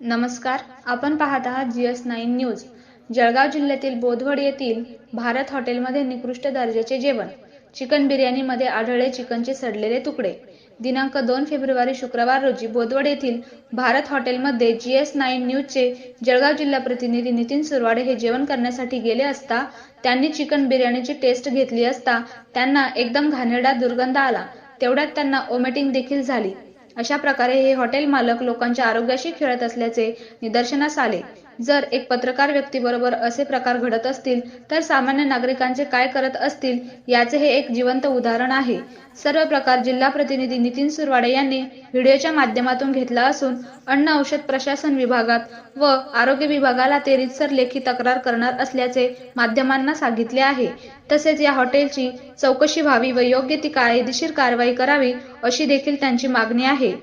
नमस्कार. आपण पाहत आहात G S nine news. Jalgaon जिल्ह्यातील बोधवड येथील भारत हॉटेलमध्ये निकृष्ट दर्जाचे जेवण चिकन बिर्याणीमध्ये आढळले चिकनचे सडलेले तुकडे. दिनांक दोन फेब्रुवारी शुक्रवार रोजी बोधवड येथील भारत हॉटेलमध्ये जी एस नाईन न्यूजचे जळगाव जिल्हा प्रतिनिधी नितीन सुरवाडे हे जेवण करण्यासाठी गेले असता त्यांनी चिकन बिर्याणीची टेस्ट घेतली असता त्यांना एकदम घाणेरडा दुर्गंध आला. तेवढ्यात त्यांना ओमेटिंग देखील झाली. अशा प्रकारे हे हॉटेल मालक लोकांच्या आरोग्याशी खेळत असल्याचे निदर्शनास आले. जर एक पत्रकार व्यक्तीबरोबर असे प्रकार घडत असतील तर सामान्य नागरिकांचे काय करत असतील याचे हे एक जिवंत उदाहरण आहे. सर्व प्रकार जिल्हा प्रतिनिधी नितीन सुरवाडे यांनी व्हिडिओच्या माध्यमातून घेतला असून अन्न औषध प्रशासन विभागात व आरोग्य विभागाला ते रितसर लेखी तक्रार करणार असल्याचे माध्यमांना सांगितले आहे. तसेच या हॉटेलची चौकशी व्हावी व योग्य ती कायदेशीर कारवाई करावी अशी देखील त्यांची मागणी आहे.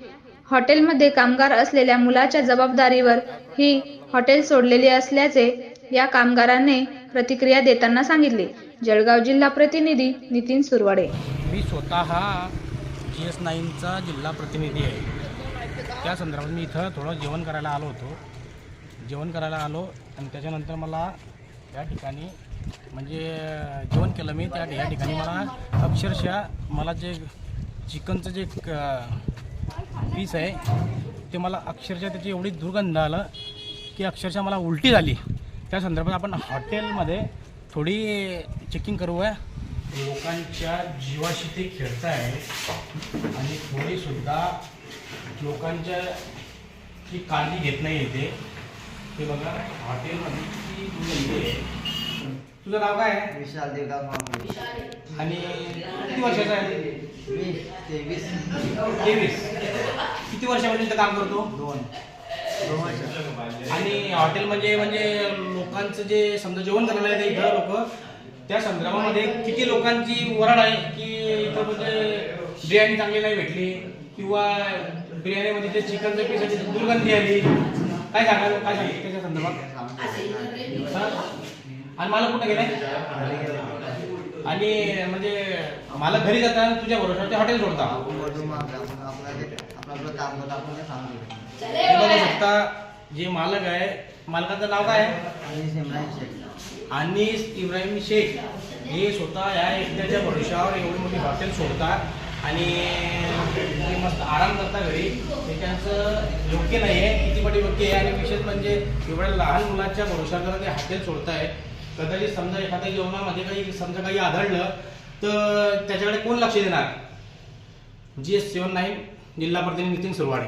हॉटेलमध्ये कामगार असलेल्या मुलाच्या जबाबदारीवर ही हॉटेल सोडलेली असल्याचे या कामगारांनी प्रतिक्रिया देताना सांगितले. जळगाव जिल्हा प्रतिनिधी नितीन सुरवाडे. मी स्वतः जी एस नाईनचा जिल्हा प्रतिनिधी आहे. त्या संदर्भात मी इथं थोडं जेवण करायला आलो होतो. जेवण करायला आलो आणि त्याच्यानंतर मला या ठिकाणी म्हणजे जेवण केलं मी. त्या या ठिकाणी मला अक्षरशः मला जे चिकनचं जे पीस आहे ते मला अक्षरशः त्याची एवढी दुर्गंध आलं की अक्षरशः मला उलटी झाली. त्या संदर्भात आपण हॉटेलमध्ये थोडी चेकिंग करूया. लोकांच्या जीवाशी ते खेळत आहे आणि थोडीसुद्धा लोकांच्या ची काळजी घेत नाही येते. ते बघा हॉटेलमध्ये आहे तुझं नाव काय आहे? विशाल महापूर आणि किती वर्षाचा आहे? वीस तेवीस. तेवीस. किती वर्षापासून इथं काम करतो? दोन. आणि हॉटेल म्हणजे म्हणजे लोकांचं जे समजा जेवण करायला येते इथं लोक त्या संदर्भामध्ये किती लोकांची वराड आहे की इथं म्हणजे बिर्याणी चांगली नाही भेटली? किंवा बिर्याणीमध्ये ते चिकनचं पीसाची दुर्गंधी आली? काय सांगाल? काय सांगितलं त्याच्या संदर्भात? आणि मला कुठं गेलाय आणि म्हणजे मला घरी जाताना तुझ्या बरोबर ते हॉटेल सोडता आता जे मालक आहे मालकाचं नाव काय? आहे आणि इब्राहिम शेख. हे स्वतः या एकट्याच्या भरोशावर एवढी मोठी हॉटेल सोडतात आणि ते मस्त आराम करता घरी. हे त्यांचं योग्य नाही आहे किती मोठी योग्य आहे आणि विशेष म्हणजे एवढ्या लहान मुलाच्या भरोशावर ते हॉटेल सोडताय कदाचित समजा एखाद्या जेवणामध्ये काही समजा काही आढळलं तर त्याच्याकडे कोण लक्ष देणार? जी एस सेवन नाईन जिल्हा प्रतिनिधी नितीन सुरवाडे.